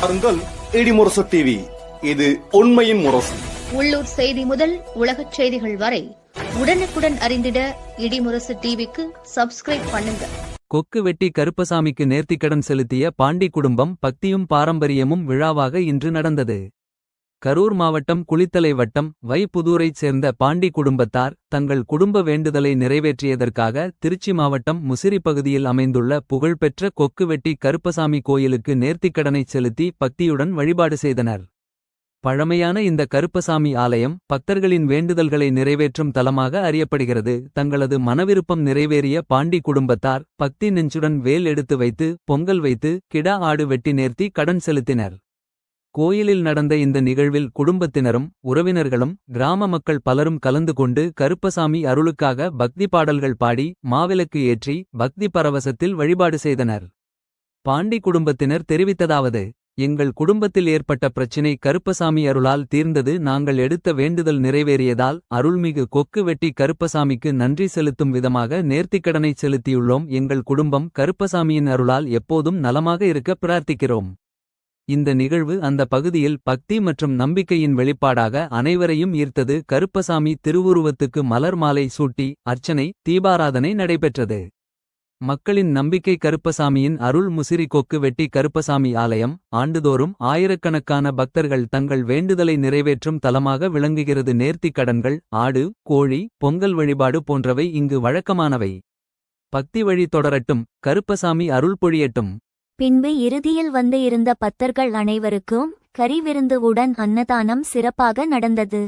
பாருங்கள் இடிமுரசு டிவி இது உண்மையின் முரசு. உள்ளூர் செய்தி முதல் உலகச் செய்திகள் வரை உடனுக்குடன் அறிந்திட இடிமுரசு டிவிக்கு சப்ஸ்கிரைப் பண்ணுங்க. கொக்கு வெட்டி கருப்பசாமிக்கு நேர்த்திக்கடன் செலுத்திய பாண்டி குடும்பம் பக்தியும் பாரம்பரியமும் விழாவாக இன்று நடந்தது. கரூர் மாவட்டம் குளித்தலை வட்டம் வைப்புதூரைச் சேர்ந்த பாண்டி குடும்பத்தார் தங்கள் குடும்ப வேண்டுதலை நிறைவேற்றியதற்காக திருச்சி மாவட்டம் முசிறி பகுதியில் அமைந்துள்ள புகழ்பெற்ற கொக்கு வெட்டி கருப்பசாமி கோயிலுக்கு நேர்த்திக்கடனைச் செலுத்தி பக்தியுடன் வழிபாடு செய்தனர். பழமையான இந்த கருப்பசாமி ஆலயம் பக்தர்களின் வேண்டுதல்களை நிறைவேற்றும் தலமாக அறியப்படுகிறது. தங்களது மனவிருப்பம் நிறைவேறிய பாண்டி குடும்பத்தார் பக்தி நெஞ்சுடன் வேல் எடுத்து வைத்து பொங்கல் வைத்து கிடா ஆடு வெட்டி நேர்த்தி கடன் செலுத்தினர். கோயிலில் நடந்த இந்த நிகழ்வில் குடும்பத்தினரும் உறவினர்களும் கிராம மக்கள் பலரும் கலந்து கொண்டு கருப்பசாமி அருளுக்காக பக்தி பாடல்கள் பாடி மாவிளக்கு ஏற்றி பக்தி பரவசத்தில் வழிபாடு செய்தனர். பாண்டி குடும்பத்தினர் தெரிவித்ததாவது எங்கள் குடும்பத்தில் ஏற்பட்ட பிரச்சினை கருப்பசாமி அருளால் தீர்ந்தது. நாங்கள் எடுத்த வேண்டுதல் நிறைவேறியதால் அருள்மிகு கொக்கு வெட்டி கருப்பசாமிக்கு நன்றி செலுத்தும் விதமாக நேர்த்திக்கடனை செலுத்தியுள்ளோம். எங்கள் குடும்பம் கருப்பசாமியின் அருளால் எப்போதும் நலமாக இருக்க பிரார்த்திக்கிறோம். இந்த நிகழ்வு அந்த பகுதியில் பக்தி மற்றும் நம்பிக்கையின் வெளிப்பாடாக அனைவரையும் ஈர்த்தது. கருப்பசாமி திருவுருவத்துக்கு மலர் மாலை சூட்டி அர்ச்சனை தீபாராதனை நடைபெற்றது. மக்களின் நம்பிக்கை கருப்பசாமியின் அருள் முசிறி கொக்கு வெட்டி கருப்பசாமி ஆலயம் ஆண்டுதோறும் ஆயிரக்கணக்கான பக்தர்கள் தங்கள் வேண்டுதலை நிறைவேற்றும் தலமாக விளங்குகிறது. நேர்த்திக் கடன்கள் ஆடு கோழி பொங்கல் வழிபாடு போன்றவை இங்கு வழக்கமானவை. பக்தி வழி தொடரட்டும் கருப்பசாமி அருள் பொழியட்டும். பின்பு இறுதியில் வந்து இருந்த பத்தர்கள் அனைவருக்கும் கறி விருந்து உடன் அன்னதானம் சிறப்பாக நடந்தது.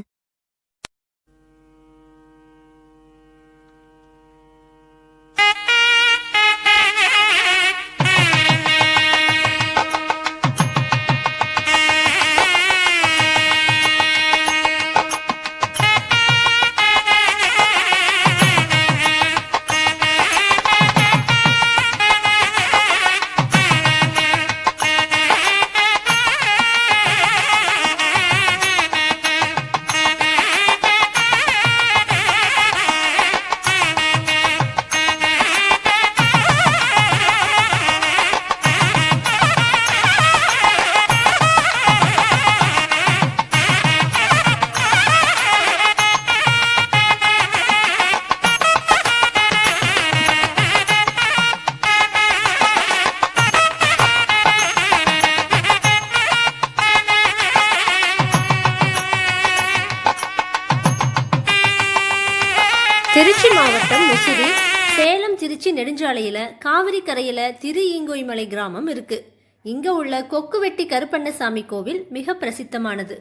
முசிறி சேலம் திருச்சி நெடுஞ்சாலையில காவிரி கரையில திரு ஈங்கோய்மலை கிராமம் இருக்கு. இங்க உள்ள கொக்குவெட்டி கருப்பண்ணசாமி கோவில் மிக பிரசித்தமானது.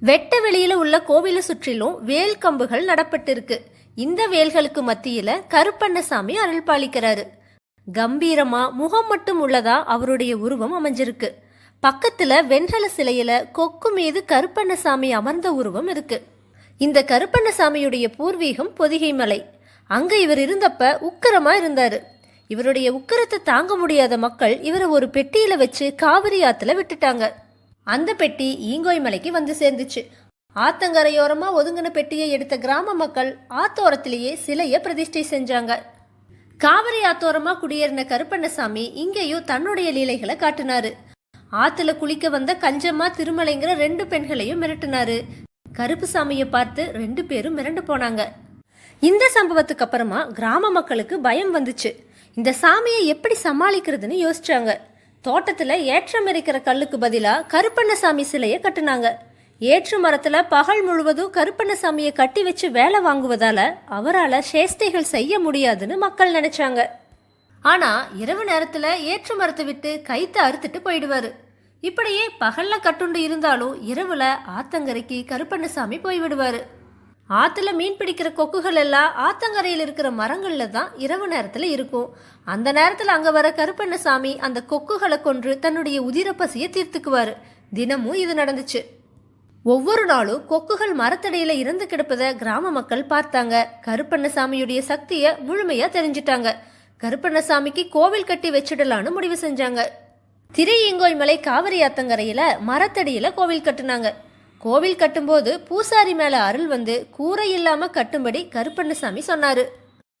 வெட்ட வெளியில உள்ள கோவிலை சுற்றிலும் வேல் கம்புகள் நடப்பட்டிருக்கு. இந்த வேல்களுக்கு மத்தியில கருப்பண்ணசாமி அருள் பாலிக்கிறாரு. கம்பீரமா முகம் மட்டும் உள்ளதா அவருடைய உருவம் அமைஞ்சிருக்கு. பக்கத்துல வெண்கல சிலையில கொக்கு மீது கருப்பண்ணசாமி அமர்ந்த உருவம் இருக்கு. இந்த கருப்பண்ணசாமியுடைய பூர்வீகம் பொதிகை மலை அங்கே இவர் இருந்தப்ப உக்கரமாக இருந்தார். இவருடைய உக்கரத்தை தாங்க முடியாத மக்கள் இவரை ஒரு பெட்டியில் வச்சு காவிரி ஆற்றுல விட்டுட்டாங்க. அந்த பெட்டி ஈங்கோய் மலைக்கு வந்து சேர்ந்துச்சு. ஆத்தங்கரையோரமாக ஒதுங்கின பெட்டியை எடுத்த கிராம மக்கள் ஆத்தோரத்திலேயே சிலையை பிரதிஷ்டை செஞ்சாங்க. காவிரி ஆத்தோரமாக குடியேறின கருப்பண்ணசாமி இங்கேயும் தன்னுடைய லீலைகளை காட்டினாரு. ஆத்துல குளிக்க வந்த கஞ்சம்மா திருமலைங்கிற ரெண்டு பெண்களையும் மிரட்டினாரு. கருப்பு சாமியை பார்த்து ரெண்டு பேரும் மிரண்டு போனாங்க. இந்த சம்பவத்துக்கு அப்புறமா கிராம மக்களுக்கு பயம் வந்துச்சு. இந்த சாமியை எப்படி சமாளிக்கிறதுன்னு யோசிச்சாங்க. தோட்டத்தில் ஏற்றம் இருக்கிற கல்லுக்கு பதிலாக கருப்பண்ணசாமி சிலையை கட்டுனாங்க. ஏற்று மரத்தில் பகல் முழுவதும் கருப்பண்ணசாமியை கட்டி வச்சு வேலை வாங்குவதால அவரால் சேஷ்டைகள் செய்ய முடியாதுன்னு மக்கள் நினைச்சாங்க. ஆனால் இரவு நேரத்தில் ஏற்று மரத்தை விட்டு கைத்தை அறுத்துட்டு போயிடுவார். இப்படியே பகலில் கட்டுண்டு இருந்தாலும் இரவில் ஆத்தங்கரைக்கு கருப்பண்ணசாமி போய்விடுவாரு. ஆற்றுல மீன் பிடிக்கிற கொக்குகள் எல்லாம் ஆத்தங்கரையில் இருக்கிற மரங்களில் தான் இரவு நேரத்தில் இருக்கும். அந்த நேரத்தில் அங்கே வர கருப்பண்ணசாமி அந்த கொக்குகளை கொன்று தன்னுடைய உதிர பசியை தீர்த்துக்குவார். தினமும் இது நடந்துச்சு. ஒவ்வொரு நாளும் கொக்குகள் மரத்தடையில் இறந்து கிடப்பதை கிராம மக்கள் பார்த்தாங்க. கருப்பண்ணசாமியுடைய சக்தியை முழுமையாக தெரிஞ்சிட்டாங்க. கருப்பண்ணசாமிக்கு கோவில் கட்டி வச்சிடலான்னு முடிவு செஞ்சாங்க. திரையீங்கோய் மலை காவிரி ஆத்தங்கரையில மரத்தடியில் கோவில் கட்டினாங்க. கோவில் கட்டும்போது பூசாரி மேலே அருள் வந்து கூரை இல்லாம கட்டும்படி கருப்பண்ணசாமி சொன்னாரு.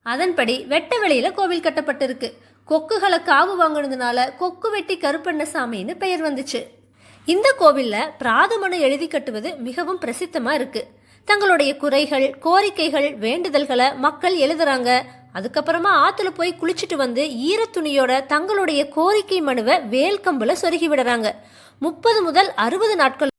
அதன்படி வெட்ட வெளியில கோவில் கட்டப்பட்டிருக்கு. கொக்குகளை காவு வாங்கினதுனால கொக்கு வெட்டி கருப்பண்ணசாமின்னு பெயர் வந்துச்சு. இந்த கோவிலில் பிராதமனு எழுதி கட்டுவது மிகவும் பிரசித்தமாக இருக்கு. தங்களுடைய குறைகள் கோரிக்கைகள் வேண்டுதல்களை மக்கள் எழுதுறாங்க. அதுக்கப்புறமா ஆற்றுல போய் குளிச்சுட்டு வந்து ஈரத்துணியோட தங்களுடைய கோரிக்கை மனுவை வேல்கம்பில் சொருகி விடுறாங்க. முப்பது முதல் அறுபது நாட்கள்